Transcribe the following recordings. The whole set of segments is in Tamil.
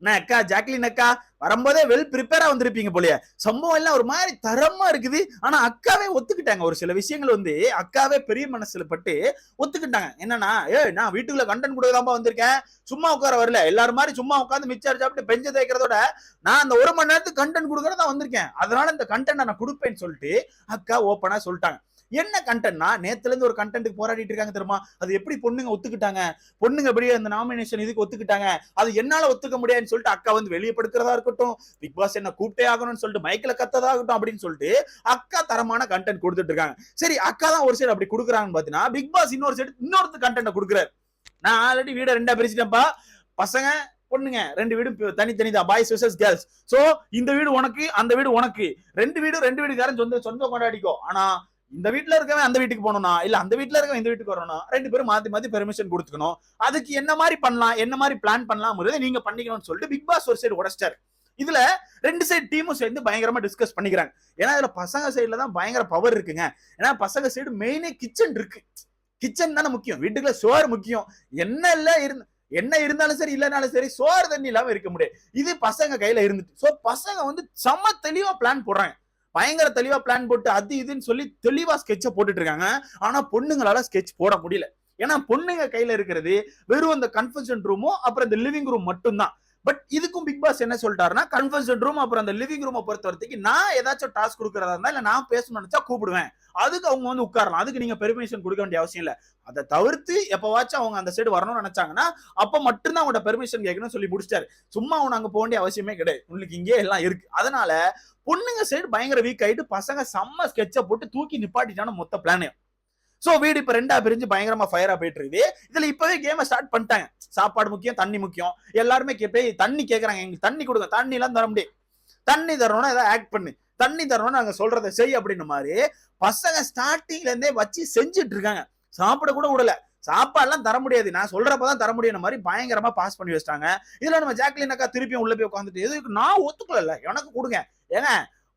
என்ன அக்கா ஜாக்லின் அக்கா வரும்போதே வெல் ப்ரிப்பேரா வந்திருப்பீங்க போலயே. சம்பவம் எல்லாம் ஒரு மாதிரி தரமா இருக்குது. ஆனா அக்காவே ஒத்துக்கிட்டாங்க. ஒரு சில விஷயங்கள் வந்து அக்காவே பெரிய மனசுல பட்டு ஒத்துக்கிட்டாங்க. என்னன்னா ஏ நான் வீட்டுக்குள்ள கண்டென்ட் கொடுக்கலாமா வந்திருக்கேன். சும்மா உட்கார வரல. எல்லாரும் மாதிரி சும்மா உட்காந்து மிச்சார் சாப்பிட்டு பெஞ்ச தேய்க்கிறதோட நான் அந்த ஒரு மணி நேரத்துக்கு கண்டென்ட் கொடுக்கறதா வந்திருக்கேன். அதனால இந்த கண்டென்ட் நான் கொடுப்பேன்னு சொல்லிட்டு அக்கா ஓப்பனா சொல்லிட்டாங்க. என்ன கண்டென்ட்னா நேத்துலேருந்து ஒரு கண்டென்ட் போராடிட்டு இருக்காங்க தெரியுமா? அது எப்படி பொண்ணுங்க ஒத்துக்கிட்டாங்க? பொண்ணுங்க அப்படியே அந்த நாமினேஷன் இதுக்கு ஒத்துக்கிட்டாங்க? அது என்னால ஒத்துக்க முடியாதுன்னு சொல்லிட்டு அக்கா வந்து வெளியப்படுத்துறதா இருக்கட்டும் பிக் பாஸ் என்ன கூப்பிட்டே ஆகணும்னு சொல்லிட்டு மைக்கில் கத்ததாகட்டும் அப்படின்னு சொல்லிட்டு அக்கா தரமான கண்டென்ட் கொடுத்துட்டு இருக்காங்க. சரி அக்கா தான் ஒரு சைடு அப்படி கொடுக்குறாங்கன்னு பார்த்தீங்கன்னா பிக் பாஸ் இன்னொரு சைடு இன்னொருத்த கண்டென்ட் கொடுக்குறாரு. நான் ஆல்ரெடி வீடை ரெண்டா பிரிச்சுட்டேன்ப்பா. பசங்க பொண்ணுங்க ரெண்டு வீடும் தனித்தனி தான் பாய்ஸ் விசஸ் கேர்ள்ஸ் ஸோ இந்த வீடு உனக்கு அந்த வீடு உனக்கு. ரெண்டு வீடு ரெண்டு வீடுக்காரன் சொந்த சொந்தம் கொண்டாடிக்கோ. ஆனா இந்த வீட்டுல இருக்கவன் அந்த வீட்டுக்கு போகணும்னா இல்ல அந்த வீட்டுல இருக்கவன் இந்த வீட்டுக்கு வரணும்னா ரெண்டு பேரும் மாத்தி மாத்தி பெர்மிஷன் கொடுத்துக்கணும். அதுக்கு என்ன மாதிரி பண்ணலாம் என்ன மாதிரி பிளான் பண்ணலாம்ங்கிறத நீங்க பண்ணிக்கணும்னு சொல்லிட்டு பிக் பாஸ் ஒரு சைடு உடச்சிட்டாரு. இதுல ரெண்டு சைடு டீமும் சேர்ந்து பயங்கரமா டிஸ்கஸ் பண்ணிக்கிறாங்க. ஏன்னா இதுல பசங்க சைடுல தான் பயங்கர பவர் இருக்குங்க. ஏன்னா பசங்க சைடு மெயினே கிச்சன் இருக்கு. கிச்சன் தானே முக்கியம். வீட்டுக்குள்ள சோறு முக்கியம். என்ன இல்ல இருந்து என்ன இருந்தாலும் சரி இல்லைனாலும் சரி சோறு தண்ணி இல்லாம இருக்க முடியாது. இது பசங்க கையில இருந்துட்டு. சோ பசங்க வந்து செம்ம தெளிவா பிளான் போடுறாங்க. பயங்கர தெளிவா பிளான் போட்டு அது இதுன்னு சொல்லி தெளிவா ஸ்கெட்ச போட்டுட்டு இருக்காங்க ஆனா பொண்ணுங்களால ஸ்கெட்ச் போட முடியல. ஏன்னா பொண்ணுங்க கையில இருக்கிறது வெறும் அந்த கன்ஃபென்ஷன் ரூமும் அப்புறம் இந்த லிவிங் ரூம் மட்டும்தான். பட் இதுக்கும் பிக் பாஸ் என்ன சொல்லிட்டாருன்னா கன்ஃபர்ஷன் ரூம் அப்புறம் அந்த லிவிங் ரூமை பொறுத்த வரைக்கும் நான் ஏதாச்சும் டாஸ்க் கொடுக்கறதா இருந்தா இல்ல நான் பேசணும்னு நினைச்சா கூப்பிடுவேன். அதுக்கு அவங்க வந்து உட்காரலாம். அதுக்கு நீங்க பெர்மிஷன் கொடுக்க வேண்டிய அவசியம் இல்ல. அதை தவிர்த்து எப்பவாச்சும் அவங்க அந்த சைடு வரணும்னு நினைச்சாங்கன்னா அப்ப மட்டும்தான் அவங்களோட பெர்மிஷன் கேட்கணும்னு சொல்லி முடிச்சிட்டாரு. சும்மா அவன் அங்க போக வேண்டிய அவசியமே கிடையாது. உங்களுக்கு இங்கே எல்லாம் இருக்கு. அதனால பொண்ணுங்க சைடு பயங்கர வீக் ஆயிட்டு பசங்க செம்ம ஸ்கெட்சை போட்டு தூக்கி நிப்பாட்டிட்டான மொத்த பிளானு சோ வீடு இப்ப ரெண்டா பிரிஞ்சு பயங்கரமா ஃபயரா போயிட்டு இருக்குது இதுல இப்பவே கேமை ஸ்டார்ட் பண்ணிட்டாங்க. சாப்பாடு முக்கியம் தண்ணி முக்கியம். எல்லாருமே கேப்பே தண்ணி கேக்குறாங்க. எங்களுக்கு தண்ணி கொடுங்க. தண்ணி எல்லாம் தர முடியும் தண்ணி தரணும்னா ஏதாவது ஆக்ட் பண்ணு. தண்ணி தரணும்னு நாங்க சொல்றதை செய் அப்படின்னு மாதிரி பசங்க ஸ்டார்டிங்ல இருந்தே வச்சு செஞ்சுட்டு இருக்காங்க. சாப்பிட கூட விடல. சாப்பாடுலாம் தர முடியாது. நான் சொல்றப்பதான் தர முடியும் மாதிரி பயங்கரமா பாஸ் பண்ணி வச்சிட்டாங்க. இதுல நம்ம ஜாக்லின் அக்கா திருப்பியும் உள்ள போய் உட்காந்துட்டு எதுக்கு நான் ஒத்துக்கல எனக்கு கொடுங்க. ஏங்க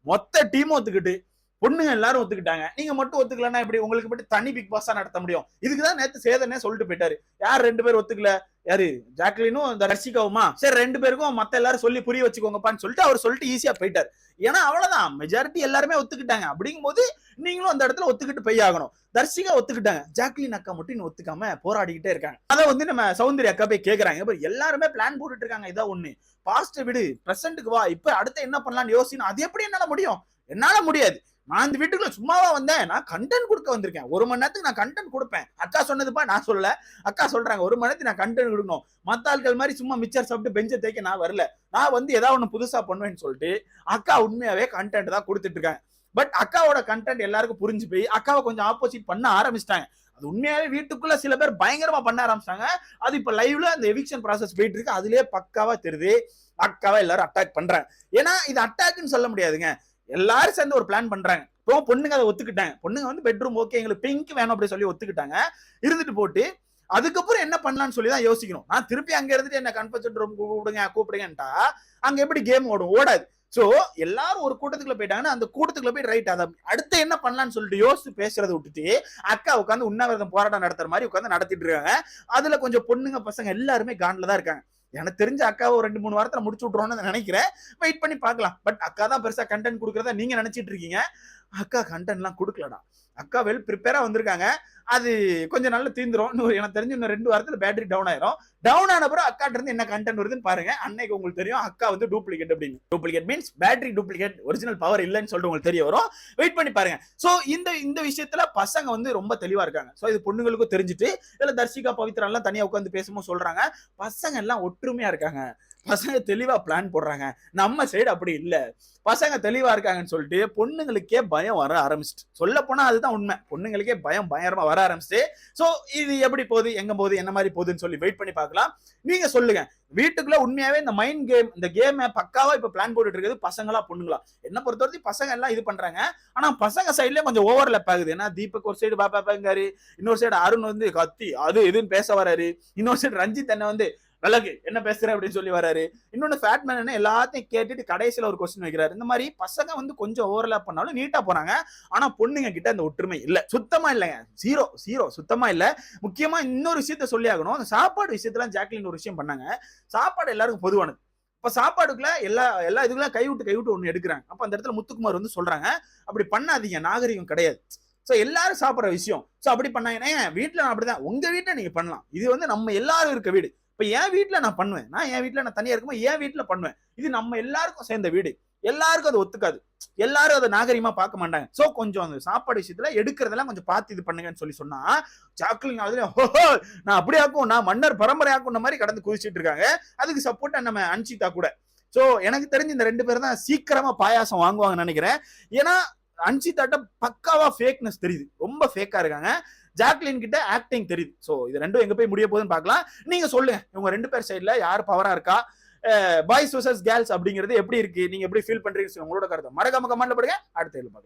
மொத்த டீம் ஒத்துக்கிட்டு பொண்ணுங்க எல்லாரும் ஒத்துக்கிட்டாங்க. நீங்க மட்டும் ஒத்துக்கலன்னா எப்படி உங்களுக்கு மட்டும் தனி பிக் பாஸா நடத்த முடியும்? இதுக்குதான் நேத்து சேதனே சொல்லிட்டு போயிட்டாரு. யார் ரெண்டு பேர் ஒத்துக்கல? யாரு? ஜாக்லினும் இந்த ரசிகாவுமா? சரி ரெண்டு பேருக்கும் மத்த எல்லாரும் சொல்லி புரிய வச்சுக்கோங்கப்பான்னு சொல்லிட்டு அவர் சொல்லிட்டு ஈஸியா போயிட்டாரு. ஏன்னா அவ்வளவுதான். மெஜாரிட்டி எல்லாருமே ஒத்துக்கிட்டாங்க. அப்படிங்கும்போது நீங்களும் அந்த இடத்துல ஒத்துக்கிட்டு போய் ஆகணும். தர்ஷிகா ஒத்துக்கிட்டாங்க. ஜாக்லின் அக்கா மட்டும் இன்னும் ஒத்துக்காம போராடிக்கிட்டே இருக்காங்க. அதை வந்து நம்ம சௌந்தரி அக்கா போய் கேட்கறாங்க இப்ப எல்லாருமே பிளான் போட்டுட்டு இருக்காங்க. இதான் ஒண்ணு. பாஸ்ட் விடு. பிரசன்ட்டுக்கு வா. இப்ப அடுத்து என்ன பண்ணலாம்னு யோசிக்கணும். அது எப்படி என்னால முடியும்? என்னால முடியாது. நான் இந்த வீட்டுக்குள்ள சும்மாவா வந்தேன். நான் கண்டென்ட் கொடுக்க வந்திருக்கேன். ஒரு மணி நேரத்துக்கு நான் கண்டென்ட் கொடுப்பேன். அக்கா சொன்னதுப்பா நான் சொல்லல. அக்கா சொல்றாங்க ஒரு மணி நேரத்துக்கு நான் கண்டென்ட் கொடுக்கணும். மத்த ஆட்கள் மாதிரி சும்மா மிச்சர் சாப்பிட்டு பெஞ்சை தேய்க்க நான் வரல. நான் வந்து ஏதாவது ஒண்ணு புதுசா பண்ணுவேன்னு சொல்லிட்டு அக்கா உண்மையாவே கண்டென்ட் தான் கொடுத்துட்டு இருக்காங்க பட் அக்காவோட கண்டென்ட் எல்லாருக்கும் புரிஞ்சு போய் அக்காவை கொஞ்சம் ஆப்போசிட் பண்ண ஆரம்பிச்சிட்டாங்க. அது உண்மையாவே வீட்டுக்குள்ள சில பேர் பயங்கரமா பண்ண ஆரம்பிச்சிட்டாங்க. அது இப்ப லைவ்ல அந்த எவிக்ஷன் ப்ராசஸ் போயிட்டு இருக்கு. அதுலயே பக்காவா தெரியுது. அக்காவா எல்லாரும் அட்டாக் பண்றாங்க ஏன்னா இது அட்டாக்னு சொல்ல முடியாதுங்க. எல்லாரும் சேர்ந்து ஒரு பிளான் பண்றாங்க. இப்போ பொண்ணுங்க அதை ஒத்துக்கிட்டாங்க. பொண்ணுங்க வந்து பெட்ரூம் ஓகே எங்களுக்கு பிங்க் வேணும் அப்படி சொல்லி ஒத்துக்கிட்டாங்க. இருந்துட்டு போட்டு அதுக்கப்புறம் என்ன பண்ணலாம்னு சொல்லி தான் யோசிக்கணும். நான் திருப்பி அங்க இருந்துட்டு என்ன கன்ஃபர்ஷன் ரூம் கூப்பிடுங்க கூப்பிடுங்கன்ட்டா அங்க எப்படி கேம் ஓடும்? ஓடாது. ஸோ எல்லாரும் ஒரு கூட்டத்துக்குள்ள போயிட்டாங்கன்னா அந்த கூட்டத்துக்குள்ள போய் ரைட் அதை அடுத்து என்ன பண்ணலாம்னு சொல்லிட்டு யோசிச்சு பேசுறத விட்டுட்டு அக்கா உட்காந்து உண்ணாவிரதம் போராட்டம் நடத்துற மாதிரி உட்காந்து நடத்திட்டு இருக்காங்க. அதுல கொஞ்சம் பொண்ணுங்க பசங்க எல்லாருமே கான்ல தான் இருக்காங்க. எனக்கு தெரிஞ்ச அக்காவை ஒரு ரெண்டு மூணு வாரத்துல முடிச்சு விட்றோன்னு நினைக்கிறேன். வெயிட் பண்ணி பார்க்கலாம். பட் அக்கா தான் பெருசா கண்டென்ட் கொடுக்குறதா நீங்க நினைச்சிட்டு இருக்கீங்க. அக்கா கண்டென்ட்லாம் கொடுக்கலடா. அக்கா வெல் ப்ரிப்பேராக வந்திருக்காங்க. அது கொஞ்சம் நல்லா தீந்துரும். இன்னும் எனக்கு தெரிஞ்சு இன்னும் ரெண்டு வாரத்துல பேட்டரி டவுன் ஆயிரும். டவுன் ஆன பிறகு அக்காட்ட இருந்து என்ன கண்டென்ட் வருதுன்னு பாருங்க. அன்னைக்கு உங்களுக்கு தெரியும். அக்கா வந்து டூப்ளிகேட் அப்படின்னு. Duplicate means battery duplicate original power இல்லைன்னு சொல்லிட்டு உங்களுக்கு தெரிய வரும். வெயிட் பண்ணி பாருங்க. சோ இந்த இந்த விஷயத்துல பசங்க வந்து ரொம்ப தெளிவா இருக்காங்க. சோ இது பொண்ணுங்களுக்கும் தெரிஞ்சுட்டு இதில் தர்ஷிகா பவித்ரா எல்லாம் தனியா உட்காந்து பேசும்போது சொல்றாங்க. பசங்க எல்லாம் ஒற்றுமையா இருக்காங்க. பசங்க தெளிவா பிளான் போடுறாங்க. நம்ம சைடு அப்படி இல்ல. பசங்க தெளிவா இருக்காங்கன்னு சொல்லிட்டு பொண்ணுங்களுக்கே பயம் வர ஆரம்பிச்சிட்டு. சொல்ல போனா அதுதான் உண்மை. பொண்ணுங்களுக்கே பயம் பயங்கரமா வர ஆரம்பிச்சிட்டு. சோ இது எப்படி போகுது? எங்க போகுது? என்ன மாதிரி போகுதுன்னு சொல்லி வெயிட் பண்ணி பார்க்கலாம். நீங்க சொல்லுங்க. வீட்டுக்குள்ள உண்மையாவே இந்த மைண்ட் கேம் இந்த கேமை பக்காவா இப்ப பிளான் போட்டுட்டு இருக்குது பசங்களா பொண்ணுங்களா? என்ன பொறுத்த வரைக்கும் பசங்க எல்லாம் இது பண்றாங்க. ஆனா பசங்க சைட்லயே கொஞ்சம் ஓவர்லப் ஆகுது. ஏன்னா தீபக் ஒரு சைடு பாப்பாங்காரு. இன்னொரு சைடு அருண் வந்து கத்தி அது இதுன்னு பேச வராரு. இன்னொரு சைடு ரஞ்சித் என்ன வந்து விலகு என்ன பேசுற அப்படின்னு சொல்லி வராரு இன்னொன்னு ஃபேட்மேன் என்ன எல்லாத்தையும் கேட்டுட்டு கடைசியில் ஒரு கொஸ்டின் வைக்கிறாரு. இந்த மாதிரி பசங்க வந்து கொஞ்சம் ஓவர்லாப் பண்ணாலும் நீட்டா போறாங்க. ஆனா பொண்ணுங்க கிட்ட அந்த ஒற்றுமை இல்ல. சுத்தமா இல்லைங்க. ஜீரோ ஜீரோ சுத்தமா இல்ல. முக்கியமா இன்னொரு விஷயத்த சொல்லி ஆகணும். அந்த சாப்பாடு விஷயத்துல ஜாக்லின் ஒரு விஷயம் பண்ணாங்க. சாப்பாடு எல்லாருக்கும் பொதுவானது. இப்ப சாப்பாடுக்குள்ள எல்லா எல்லா இதுக்கெல்லாம் கைவிட்டு கைவிட்டு ஒண்ணு எடுக்கிறாங்க. அப்ப அந்த இடத்துல முத்துக்குமார் வந்து சொல்றாங்க அப்படி பண்ணாதீங்க. நாகரிகம் கிடையாது. ஸோ எல்லாரும் சாப்பிட்ற விஷயம். ஸோ அப்படி பண்ணாங்கன்னா ஏன்? வீட்டுல நான் அப்படிதான். உங்கள் வீட்டுல நீங்கள் பண்ணலாம். இது வந்து நம்ம எல்லாரும் இருக்க வீடு. இப்போ என் வீட்டில் நான் பண்ணுவேன். நான் என் வீட்டில் நான் தனியாக இருக்கும்போது என் வீட்டில் பண்ணுவேன். இது நம்ம எல்லாருக்கும் சேர்ந்த வீடு. எல்லாருக்கும் அது ஒத்துக்காது. எல்லாரும் அதை நாகரிகமா பார்க்க மாட்டாங்க. சோ கொஞ்சம் அந்த சாப்பாடு விஷயத்துல எடுக்கிறதெல்லாம் கொஞ்சம் பார்த்து இது பண்ணுங்கன்னு சொல்லி சொன்னா சாக்லின் அதுல நான் அப்படி ஆக்கும் நான் மன்னர் பரம்பரை ஆக்குன மாதிரி கடந்து குதிச்சிட்டு இருக்காங்க. அதுக்கு சப்போர்ட்டா நம்ம அன்சிதா கூட. சோ எனக்கு தெரிஞ்சு இந்த ரெண்டு பேரும் தான் சீக்கிரமா பாயாசம் வாங்குவாங்கன்னு நினைக்கிறேன். ஏன்னா அன்சிதாட்ட பக்காவா ஃபேக்னஸ் தெரியுது. ரொம்ப ஃபேக்கா இருக்காங்க. ஜாக்லின் கிட்ட ஆக்டிங் தெரியுது. ஸோ இது ரெண்டும் எங்க போய் முடிய போகுதுன்னு பார்க்கலாம். நீங்க சொல்லுங்க இவங்க ரெண்டு பேர் சைட்ல யார் பவரா இருக்கா? பாய்ஸ் வர்சஸ் கேர்ள்ஸ் அப்படிங்கிறது எப்படி இருக்கு? நீங்க எப்படி ஃபீல் பண்றீங்க உங்களோட கருத்தை. மறக்காம கமெண்ட்ல படுங்க. அடுத்த பார்க்கலாம்.